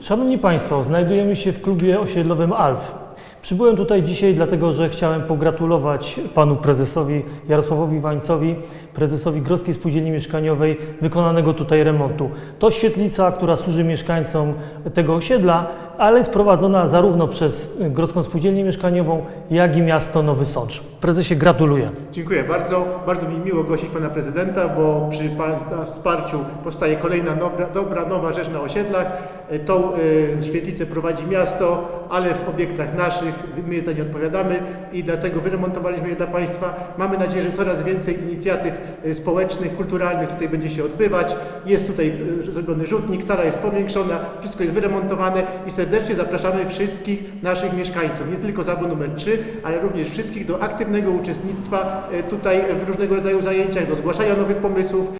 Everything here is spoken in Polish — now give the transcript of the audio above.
Szanowni Państwo, znajdujemy się w klubie osiedlowym ALF. Przybyłem tutaj dzisiaj dlatego, że chciałem pogratulować panu prezesowi Jarosławowi Wańcowi, prezesowi Grodzkiej Spółdzielni Mieszkaniowej, wykonanego tutaj remontu. To świetlica, która służy mieszkańcom tego osiedla, ale jest prowadzona zarówno przez Grodzką Spółdzielnię Mieszkaniową, jak i miasto Nowy Sącz. Prezesie, gratuluję. Dziękuję bardzo. Bardzo mi miło gościć Pana Prezydenta, bo przy Pana wsparciu powstaje kolejna dobra, dobra nowa rzecz na osiedlach. E, Tą e, świetlicę prowadzi miasto, ale w obiektach naszych my za nie odpowiadamy i dlatego wyremontowaliśmy je dla Państwa. Mamy nadzieję, że coraz więcej inicjatyw e, społecznych, kulturalnych tutaj będzie się odbywać. Jest tutaj zrobiony rzutnik, sala jest powiększona, wszystko jest wyremontowane i serdecznie zapraszamy wszystkich naszych mieszkańców, nie tylko za numer 3, ale również wszystkich do aktywnego uczestnictwa e, tutaj w różnego rodzaju zajęciach, do zgłaszania nowych pomysłów